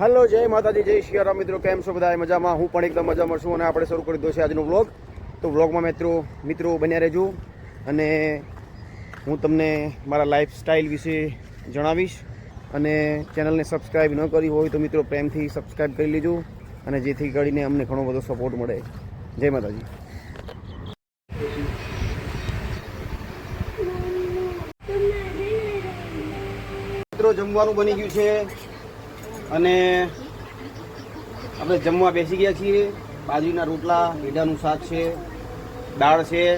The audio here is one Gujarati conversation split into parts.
હેલો, જય માતાજી, જય શિયારામ મિત્રો, કેમ છો બધા મજામાં? હું પણ એકદમ મજામાં છું અને આપણે શરૂ કરી દો છે આજનો વ્લોગ તો વ્લોગમાં મિત્રો મિત્રો બન્યા રહેજો અને હું તમને મારા લાઈફ સ્ટાઇલ વિશે જણાવીશ અને ચેનલને સબસ્ક્રાઈબ ન કરી હોય તો મિત્રો પ્રેમથી સબસ્ક્રાઈબ કરી લેજો અને જેથી કરીને અમને ઘણો બધો સપોર્ટ મળે. જય માતાજી. મિત્રો, જમવાનું બની ગયું છે. અને આપણે જમવા બેસી ગયા છીએ. બાજરીના રોટલા મીઠાનું શાક છે, દાળ છે.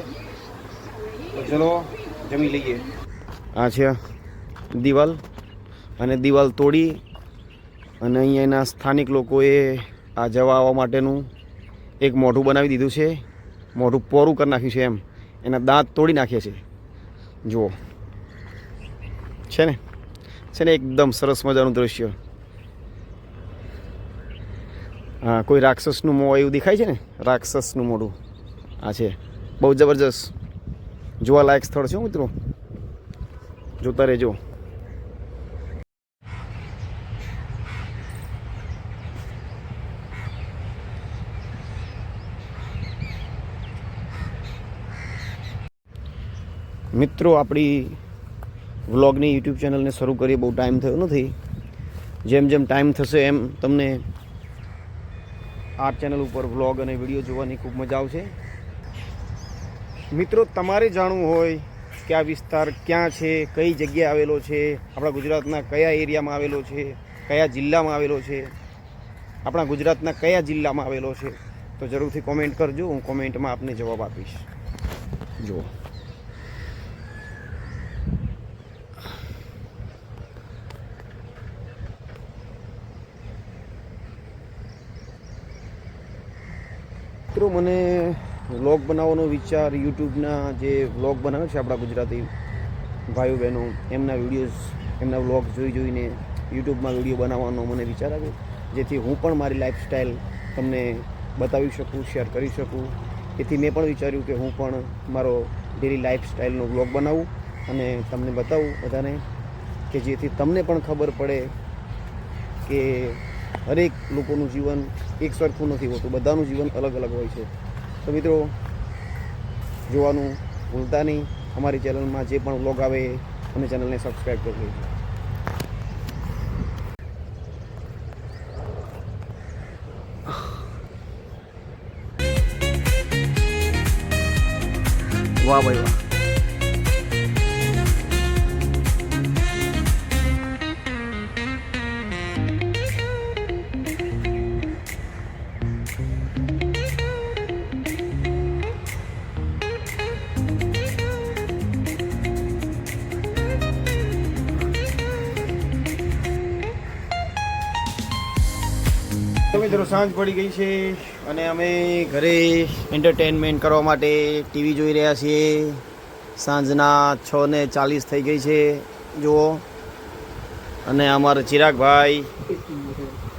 તો ચલો જમી લઈએ. આ છે દિવાલ અને દિવાલ તોડી અને અહીંયાના સ્થાનિક લોકોએ આ જવા આવવા માટેનું એક મોઢું બનાવી દીધું છે. મોઢું પોરું કરી નાખ્યું છે એમ. એના દાંત તોડી નાખ્યા છે. જુઓ. છે ને? છે ને? એકદમ સરસ મજાનું દ્રશ્ય. હા, કોઈ રાક્ષસનું મોં એવું દેખાય છે ને? રાક્ષસનું મોઢું. આ છે. બહુ જબરજસ્ત. જોવાલાયક સ્થળ છે મિત્રો. જોતા રહેજો. મિત્રો, આપણી વ્લોગની યુટ્યુબ ચેનલને શરૂ કરીએ. બહુ ટાઈમ થયો નથી. જેમ જેમ ટાઈમ થશે એમ તમને આ ચેનલ ઉપર વ્લોગ અને વીડિયો જોવાની ખૂબ મજા આવશે. મિત્રો, તમારે જાણવું હોય કે આ વિસ્તાર ક્યાં છે, કઈ જગ્યાએ આવેલો છે, આપણા ગુજરાતના કયા એરિયામાં આવેલો છે, કયા જિલ્લામાં આવેલો છે, આપણા ગુજરાતના કયા જિલ્લામાં આવેલો છે, તો જરૂરથી કોમેન્ટ કરજો, હું કોમેન્ટમાં આપને જવાબ આપીશ. જુઓ. મિત્રો, મને વ્લોગ બનાવવાનો વિચાર, યુટ્યુબના જે વ્લોગ બનાવે છે આપણા ગુજરાતી ભાઈઓ બહેનો એમના વિડીયોઝ, એમના વ્લોગ જોઈ જોઈને યુટ્યુબમાં વીડિયો બનાવવાનો મને વિચાર આવ્યો. જેથી હું પણ મારી લાઈફસ્ટાઈલ તમને બતાવી શકું, શેર કરી શકું. એથી મેં પણ વિચાર્યું કે હું પણ મારો ડેલી લાઈફસ્ટાઈલનો વ્લોગ બનાવું અને તમને બતાવું બધાને કે જેથી તમને પણ ખબર પડે કે હરેક લોકોનું જીવન એક સરખું નથી હોતું. બધાનું જીવન અલગ અલગ હોય છે. તો મિત્રો, જોવાનું ભૂલતા નહીં. અમારી ચેનલમાં જે પણ વ્લોગ આવે અને ચેનલને સબસ્ક્રાઈબ કરી લેજો. વાહ ભાઈ વાહ. મિત્રો સાંજ પડી ગઈ છે અને અમે ઘરે એન્ટરટેનમેન્ટ કરવા માટે ટીવી જોઈ રહ્યા છીએ. સાંજના છ ને ચાલીસ થઈ ગઈ છે, જુઓ. અને અમારા ચિરાગભાઈ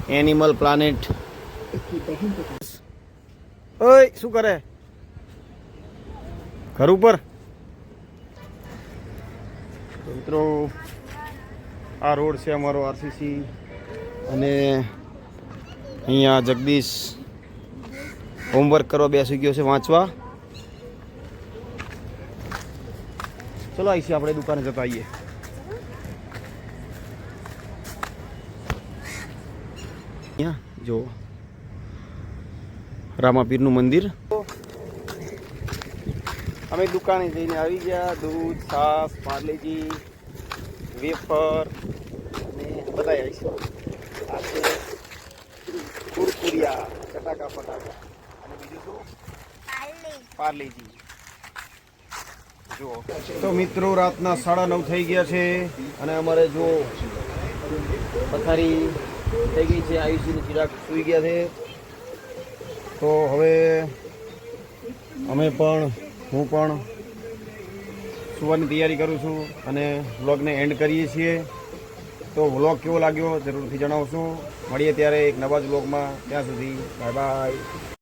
એનિમલ પ્લાનેટ ઓય, શું કરે? ઘર ઉપર? મિત્રો, આ રોડ છે અમારો આરસીસી અને અહીંયા જગદીશ હોમવર્ક કરવા બેસી ગયો છે વાંચવા. ચલો આવીશું આપણે દુકાને જતા આવીએ અહીંયા જો રામાપીરનું મંદિર. અમે દુકાને જઈને આવી ગયા. દૂધ છાસ પાર્લેજી, વેફર અને બધા આવીશું આ છે ચટાકા ફટાકા અને બીજું શું? પાર્લેજી. જુઓ. તો મિત્રો રાતના સાડા નવ થઈ ગયા છે અને અમારે જો પથારી થઈ ગઈ છે આયુષીને ચિરાગ સૂઈ ગયા છે. તો હવે અમે પણ હું પણ સુવાની તૈયારી કરું છું અને વ્લોગને એન્ડ કરીએ છીએ. તો વ્લોગ કેવો લાગ્યો જરૂરથી જણાવશો. મળીએ ત્યારે એક નવા જ વ્લોગમાં ત્યાં સુધી બાય બાય